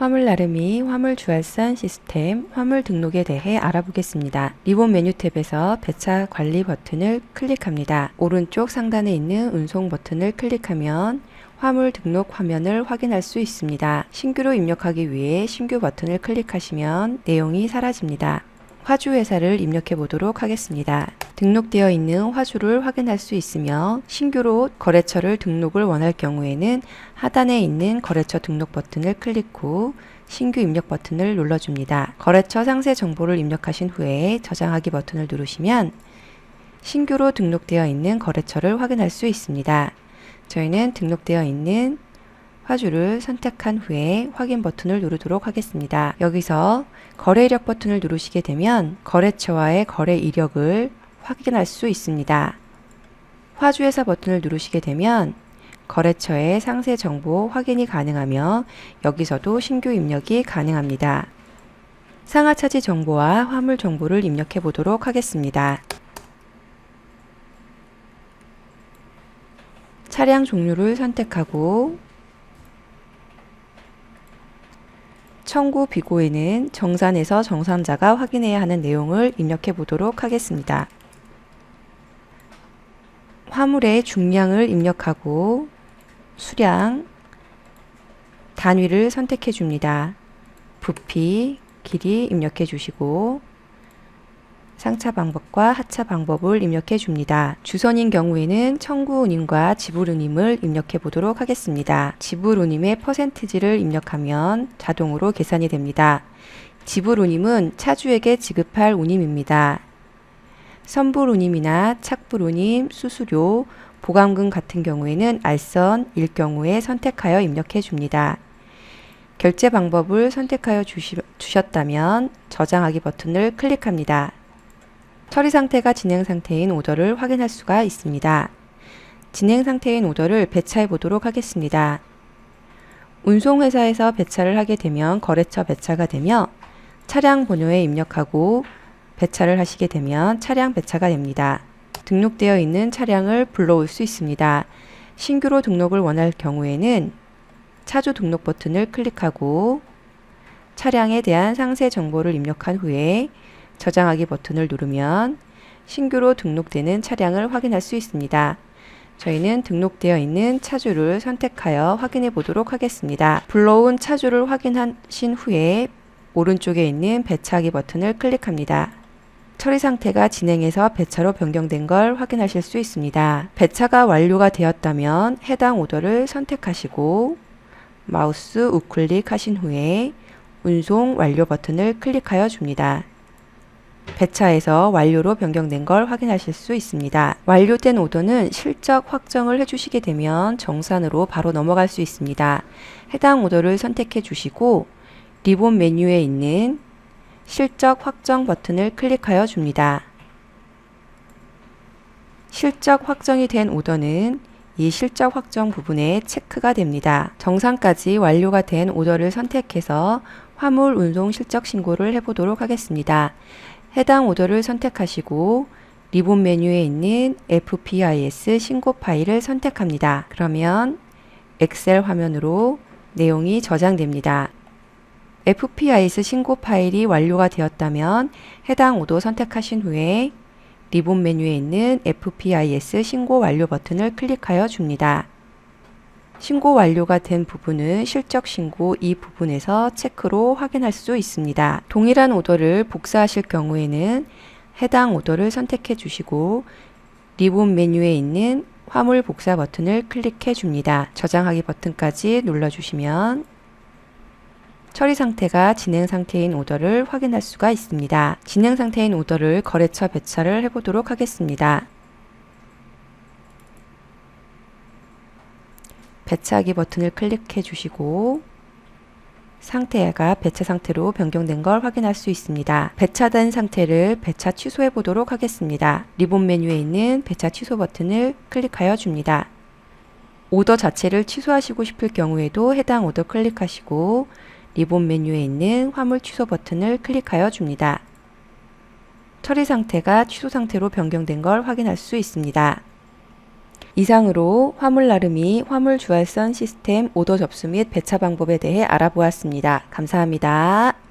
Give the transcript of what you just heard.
화물 나름이 화물 주알선 시스템 화물 등록에 대해 알아보겠습니다. 리본 메뉴 탭에서 배차 관리 버튼을 클릭합니다. 오른쪽 상단에 있는 운송 버튼을 클릭하면 화물 등록 화면을 확인할 수 있습니다. 신규로 입력하기 위해 신규 버튼을 클릭하시면 내용이 사라집니다. 화주 회사를 입력해 보도록 하겠습니다. 등록되어 있는 화주를 확인할 수 있으며 신규로 거래처를 등록을 원할 경우에는 하단에 있는 거래처 등록 버튼을 클릭 후 신규 입력 버튼을 눌러줍니다. 거래처 상세 정보를 입력하신 후에 저장하기 버튼을 누르시면 신규로 등록되어 있는 거래처를 확인할 수 있습니다. 저희는 등록되어 있는 화주를 선택한 후에 확인 버튼을 누르도록 하겠습니다. 여기서 거래 이력 버튼을 누르시게 되면 거래처와의 거래 이력을 확인할 수 있습니다. 화주회사 버튼을 누르시게 되면 거래처의 상세 정보 확인이 가능하며 여기서도 신규 입력이 가능합니다. 상하 차지 정보와 화물 정보를 입력해 보도록 하겠습니다. 차량 종류를 선택하고 청구 비고에는 정산에서 정산자가 확인해야 하는 내용을 입력해 보도록 하겠습니다. 화물의 중량을 입력하고 수량, 단위를 선택해 줍니다. 부피, 길이 입력해 주시고 상차 방법과 하차 방법을 입력해 줍니다. 주선인 경우에는 청구 운임과 지불 운임을 입력해 보도록 하겠습니다. 지불 운임의 퍼센티지를 입력하면 자동으로 계산이 됩니다. 지불 운임은 차주에게 지급할 운임입니다. 선불 운임이나 착불 운임, 수수료, 보감금 같은 경우에는 알선일 경우에 선택하여 입력해 줍니다. 결제 방법을 선택하여 주시, 주셨다면 저장하기 버튼을 클릭합니다. 처리 상태가 진행 상태인 오더를 확인할 수가 있습니다. 진행 상태인 오더를 배차해 보도록 하겠습니다. 운송회사에서 배차를 하게 되면 거래처 배차가 되며 차량 번호에 입력하고 배차를 하시게 되면 차량 배차가 됩니다. 등록되어 있는 차량을 불러올 수 있습니다. 신규로 등록을 원할 경우에는 차주 등록 버튼을 클릭하고 차량에 대한 상세 정보를 입력한 후에 저장하기 버튼을 누르면 신규로 등록되는 차량을 확인할 수 있습니다. 저희는 등록되어 있는 차주를 선택하여 확인해 보도록 하겠습니다. 불러온 차주를 확인하신 후에 오른쪽에 있는 배차하기 버튼을 클릭합니다. 처리 상태가 진행해서 배차로 변경된 걸 확인하실 수 있습니다. 배차가 완료가 되었다면 해당 오더를 선택하시고 마우스 우클릭 하신 후에 운송 완료 버튼을 클릭하여 줍니다. 배차에서 완료로 변경된 걸 확인하실 수 있습니다. 완료된 오더는 실적 확정을 해주시게 되면 정산으로 바로 넘어갈 수 있습니다. 해당 오더를 선택해 주시고 리본 메뉴에 있는 실적 확정 버튼을 클릭하여 줍니다. 실적 확정이 된 오더는 이 실적 확정 부분에 체크가 됩니다. 정상까지 완료가 된 오더를 선택해서 화물 운송 실적 신고를 해보도록 하겠습니다. 해당 오더를 선택하시고 리본 메뉴에 있는 FPIS 신고 파일을 선택합니다. 그러면 엑셀 화면으로 내용이 저장됩니다. FPIS 신고 파일이 완료가 되었다면 해당 오더 선택하신 후에 리본 메뉴에 있는 FPIS 신고 완료 버튼을 클릭하여 줍니다. 신고 완료가 된 부분은 실적 신고 이 부분에서 체크로 확인할 수 있습니다. 동일한 오더를 복사하실 경우에는 해당 오더를 선택해 주시고 리본 메뉴에 있는 화물 복사 버튼을 클릭해 줍니다. 저장하기 버튼까지 눌러 주시면 처리 상태가 진행 상태인 오더를 확인할 수가 있습니다. 진행 상태인 오더를 거래처 배차를 해보도록 하겠습니다. 배차하기 버튼을 클릭해 주시고 상태가 배차 상태로 변경된 걸 확인할 수 있습니다. 배차된 상태를 배차 취소해 보도록 하겠습니다. 리본 메뉴에 있는 배차 취소 버튼을 클릭하여 줍니다. 오더 자체를 취소하시고 싶을 경우에도 해당 오더 클릭하시고 리본 메뉴에 있는 화물 취소 버튼을 클릭하여 줍니다. 처리 상태가 취소 상태로 변경된 걸 확인할 수 있습니다. 이상으로 화물 나름이 화물 주알선 시스템 오더 접수 및 배차 방법에 대해 알아보았습니다. 감사합니다.